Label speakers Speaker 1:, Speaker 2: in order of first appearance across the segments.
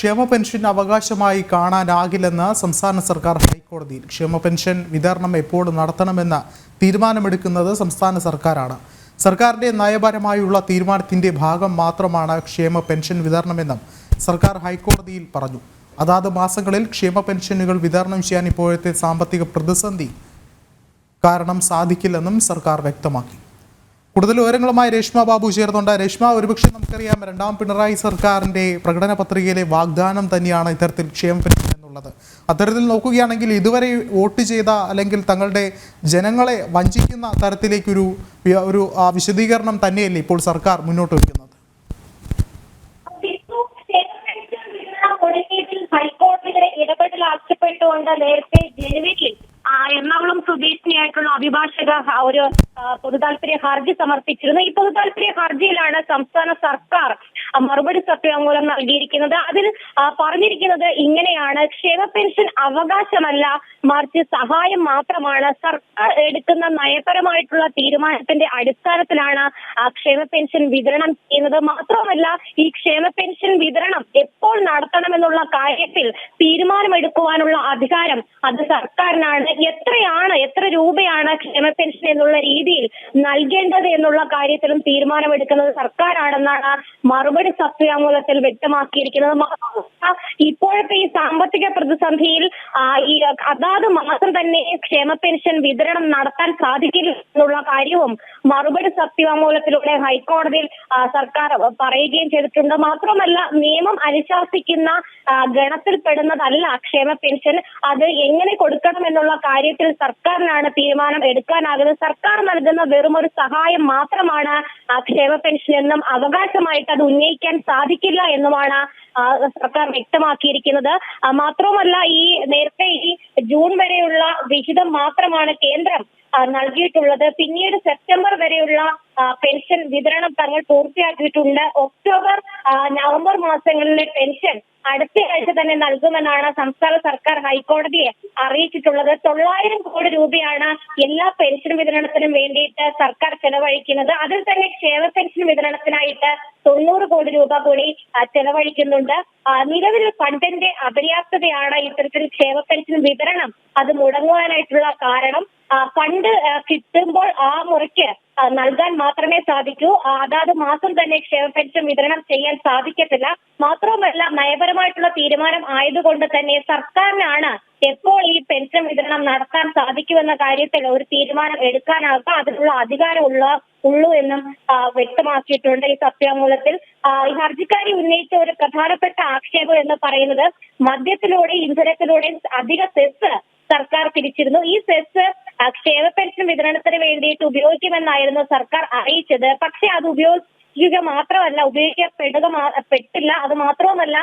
Speaker 1: ക്ഷേമ പെൻഷൻ അവകാശമായി കാണാനാകില്ലെന്ന് സംസ്ഥാന സർക്കാർ ഹൈക്കോടതിയിൽ ക്ഷേമ പെൻഷൻ വിതരണം എപ്പോൾ നടത്തണമെന്ന് തീരുമാനമെടുക്കുന്നത് സംസ്ഥാന സർക്കാരാണ്. സർക്കാരിന്റെ നയപരമായുള്ള തീരുമാനത്തിന്റെ ഭാഗം മാത്രമാണ് ക്ഷേമ പെൻഷൻ വിതരണമെന്നും സർക്കാർ ഹൈക്കോടതിയിൽ പറഞ്ഞു. അതാത് മാസങ്ങളിൽ ക്ഷേമ പെൻഷനുകൾ വിതരണം ചെയ്യാൻ ഇപ്പോഴത്തെ സാമ്പത്തിക പ്രതിസന്ധി കാരണം സാധിക്കില്ലെന്നും സർക്കാർ വ്യക്തമാക്കി. കൂടുതൽ വിവരങ്ങളുമായി രേഷ്മ ബാബു ചേർന്നുണ്ട്. രേഷ്മ ഒരുപക്ഷെ നമുക്കറിയാം രണ്ടാം പിണറായി സർക്കാരിന്റെ പ്രകടന പത്രികയിലെ വാഗ്ദാനം തന്നെയാണ് ഇത്തരത്തിൽ ക്ഷേമ എന്നുള്ളത്. അത്തരത്തിൽ നോക്കുകയാണെങ്കിൽ ഇതുവരെ വോട്ട് ചെയ്ത അല്ലെങ്കിൽ തങ്ങളുടെ ജനങ്ങളെ വഞ്ചിക്കുന്ന തരത്തിലേക്കൊരു ഒരു വിശദീകരണം തന്നെയല്ലേ ഇപ്പോൾ സർക്കാർ മുന്നോട്ട് വയ്ക്കുന്നത്?
Speaker 2: ഹൈക്കോടതിയുടെ ഇടപെടൽ ആവശ്യപ്പെട്ടുകൊണ്ട് നേരത്തെ ജനുവരിയിൽ എറണാകുളം സ്വദേശിനിയായിട്ടുള്ള അഭിഭാഷക ഒരു പൊതുതാൽപര്യ ഹർജി സമർപ്പിച്ചിരുന്നു. ഈ പൊതുതാൽപര്യ ഹർജിയിലാണ് സംസ്ഥാന സർക്കാർ മറുപടി സത്യവാങ്മൂലം നൽകിയിരിക്കുന്നത്. അതിൽ പറഞ്ഞിരിക്കുന്നത് ഇങ്ങനെയാണ്. ക്ഷേമ പെൻഷൻ അവകാശമല്ല മറിച്ച് സഹായം മാത്രമാണ്. സർക്കാർ എടുക്കുന്ന നയപരമായിട്ടുള്ള തീരുമാനത്തിന്റെ അടിസ്ഥാനത്തിലാണ് ക്ഷേമ പെൻഷൻ വിതരണം ചെയ്യുന്നത്. മാത്രമല്ല ഈ ക്ഷേമ പെൻഷൻ വിതരണം എപ്പോൾ നടത്തണമെന്നുള്ള കാര്യത്തിൽ തീരുമാനമെടുക്കുവാനുള്ള അധികാരം അത് സർക്കാരിനാണ്. എത്രയാണ് എത്ര രൂപയാണ് ക്ഷേമ പെൻഷൻ എന്നുള്ള രീതിയിൽ നൽകേണ്ടത് എന്നുള്ള കാര്യത്തിലും തീരുമാനമെടുക്കുന്നത് സർക്കാരാണെന്നാണ് മറുപടി സത്യാമൂലത്തിൽ വ്യക്തമാക്കിയിരിക്കുന്നത് മാത്രമല്ല, ഇപ്പോഴത്തെ ഈ സാമ്പത്തിക പ്രതിസന്ധിയിൽ ഈ അതാത് മാസം തന്നെ ക്ഷേമ പെൻഷൻ വിതരണം നടത്താൻ സാധിക്കില്ല എന്നുള്ള കാര്യവും മറുപടി സത്യവാങ്മൂലത്തിലൂടെ ഹൈക്കോടതിയിൽ സർക്കാർ പറയുകയും ചെയ്തിട്ടുണ്ട്. മാത്രമല്ല നിയമം അനുശാസിക്കുന്ന ഗണത്തിൽപ്പെടുന്നതല്ല ക്ഷേമ പെൻഷൻ. അത് എങ്ങനെ കൊടുക്കണം എന്നുള്ള കാര്യത്തിൽ സർക്കാരിനാണ് തീരുമാനം എടുക്കാനാകുന്നത്. സർക്കാർ നൽകുന്ന വെറും ഒരു സഹായം മാത്രമാണ് ക്ഷേമ പെൻഷൻ എന്നും അവകാശമായിട്ട് അത് ഉന്നയിക്കാൻ സാധിക്കില്ല എന്നുമാണ് സർക്കാർ വ്യക്തമാക്കിയിരിക്കുന്നത്. മാത്രവുമല്ല ഈ നേരത്തെ ഈ ജൂൺ വരെയുള്ള വിഹിതം മാത്രമാണ് കേന്ദ്രം നൽകിയിട്ടുള്ളത്. പിന്നീട് സെപ്റ്റംബർ വരെയുള്ള പെൻഷൻ വിതരണം തങ്ങൾ പൂർത്തിയാക്കിയിട്ടുണ്ട്. ഒക്ടോബർ നവംബർ മാസങ്ങളിലെ പെൻഷൻ അടുത്ത ആഴ്ച തന്നെ നൽകുമെന്നാണ് സംസ്ഥാന സർക്കാർ ഹൈക്കോടതിയെ അറിയിച്ചിട്ടുള്ളത്. തൊള്ളായിരം കോടി രൂപയാണ് എല്ലാ പെൻഷൻ വിതരണത്തിനും വേണ്ടിയിട്ട് സർക്കാർ ചെലവഴിക്കുന്നത്. അതിൽ തന്നെ ക്ഷേമ പെൻഷൻ വിതരണത്തിനായിട്ട് തൊണ്ണൂറ് കോടി രൂപ കൂടി ചെലവഴിക്കുന്നുണ്ട്. നിലവിൽ ഫണ്ടിന്റെ അപര്യാപ്തതയാണ് ഇത്തരത്തിൽ ക്ഷേമ പെൻഷൻ വിതരണം അത് മുടങ്ങുവാനായിട്ടുള്ള കാരണം. ഫണ്ട് കിട്ടുമ്പോൾ ആ മുറയ്ക്ക് നൽകാൻ മാത്രമേ സാധിക്കൂ. അതാത് മാസം തന്നെ ക്ഷേമ പെൻഷൻ വിതരണം ചെയ്യാൻ സാധിക്കത്തില്ല. മാത്രവുമല്ല നയപരമായിട്ടുള്ള തീരുമാനം ആയതുകൊണ്ട് തന്നെ സർക്കാരിനാണ് എപ്പോൾ ഈ പെൻഷൻ വിതരണം നടത്താൻ സാധിക്കുമെന്ന കാര്യത്തിൽ ഒരു തീരുമാനം എടുക്കാനാകുക അതിനുള്ള അധികാരമുള്ള ഉള്ളൂ എന്നും വ്യക്തമാക്കിയിട്ടുണ്ട് ഈ സത്യാമൂലത്തിൽ ഈ ഹർജിക്കാരി ഉന്നയിച്ച ഒരു പ്രധാനപ്പെട്ട ആക്ഷേപം എന്ന് പറയുന്നത് മദ്യത്തിലൂടെ ഇന്ധനത്തിലൂടെ അധിക സെസ് സർക്കാർ പിരിച്ചിരുന്നു. ഈ സെസ് ക്ഷേമ പെൻഷൻ വിതരണത്തിന് വേണ്ടിയിട്ട് ഉപയോഗിക്കുമെന്നായിരുന്നു സർക്കാർ അറിയിച്ചത്. പക്ഷെ അത് ഉപയോഗിക്കുക മാത്രമല്ല ഉപയോഗിക്കപ്പെടുക പെട്ടില്ല. അത് മാത്രവുമല്ല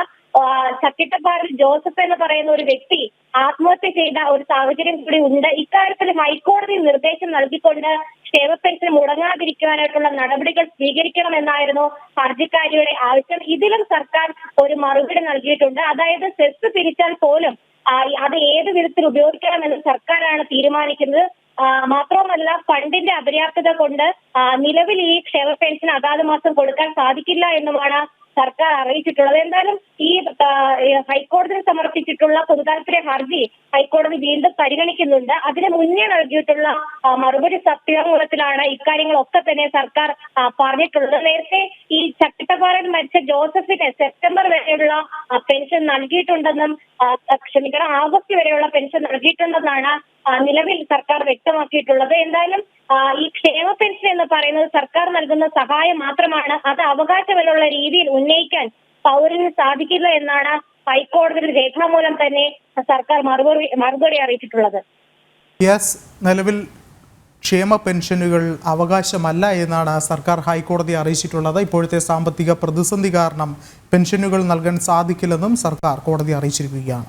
Speaker 2: ചക്കിട്ടപ്പാറിൽ ജോസഫ് എന്ന് പറയുന്ന ഒരു വ്യക്തി ആത്മഹത്യ ചെയ്ത ഒരു സാഹചര്യം കൂടി ഉണ്ട്. ഇക്കാര്യത്തിൽ ഹൈക്കോടതി നിർദ്ദേശം നൽകിക്കൊണ്ട് ക്ഷേമ പെൻഷൻ മുടങ്ങാതിരിക്കുവാനായിട്ടുള്ള നടപടികൾ സ്വീകരിക്കണമെന്നായിരുന്നു ഹർജിക്കാരിയുടെ ആവശ്യം. ഇതിലും സർക്കാർ ഒരു മറുപടി നൽകിയിട്ടുണ്ട്. അതായത് സെസ് പിരിച്ചാൽ പോലും അത് ഏത് വിധത്തിൽ ഉപയോഗിക്കണമെന്ന് സർക്കാരാണ് തീരുമാനിക്കുന്നത്. മാത്രവുമല്ല ഫണ്ടിന്റെ അപര്യാപ്തത കൊണ്ട് നിലവിൽ ഈ ക്ഷേമ പെൻഷൻ അതാത് മാസം കൊടുക്കാൻ സാധിക്കില്ല എന്നുമാണ് സർക്കാർ അറിയിച്ചിട്ടുള്ളത്. എന്തായാലും ഈ ഹൈക്കോടതിയിൽ സമർപ്പിച്ചിട്ടുള്ള പൊതുതാൽപര്യ ഹർജി ഹൈക്കോടതി വീണ്ടും പരിഗണിക്കുന്നുണ്ട്. അതിന് മുന്നേ നൽകിയിട്ടുള്ള മറുപടി സത്യവാങ്മൂലത്തിലാണ് ഇക്കാര്യങ്ങളൊക്കെ തന്നെ സർക്കാർ പറഞ്ഞിട്ടുള്ളത്. നേരത്തെ ഈ ചക്കിട്ടപ്പാറയിൽ മരിച്ച ജോസഫിന് സെപ്റ്റംബർ വരെയുള്ള പെൻഷൻ നൽകിയിട്ടുണ്ടെന്നും ക്ഷമിക്കണം ആഗസ്റ്റ് വരെയുള്ള പെൻഷൻ നൽകിയിട്ടുണ്ടെന്നാണ് നിലവിൽ സർക്കാർ വ്യക്തമാക്കിയിട്ടുള്ളത്. എന്തായാലും ഈ ക്ഷേമ പെൻഷൻ എന്ന് പറയുന്നത് സർക്കാർ നൽകുന്ന സഹായം മാത്രമാണ്. അത് അവകാശമെന്നുള്ള രീതിയിൽ ഉന്നയിക്കാൻ പൗരന് സാധിക്കില്ല എന്നാണ് ഹൈക്കോടതിയിൽ രേഖാമൂലം തന്നെ സർക്കാർ മറുപടി മറുപടി അറിയിച്ചിട്ടുള്ളത്.
Speaker 1: യെസ് നിലവിൽ ക്ഷേമ പെൻഷനുകൾ അവകാശമല്ല എന്നാണ് സർക്കാർ ഹൈക്കോടതി അറിയിച്ചിട്ടുള്ളത്. ഇപ്പോഴത്തെ സാമ്പത്തിക പ്രതിസന്ധി കാരണം പെൻഷനുകൾ നൽകാൻ സാധിക്കില്ലെന്നും സർക്കാർ കോടതി അറിയിച്ചിരിക്കുകയാണ്.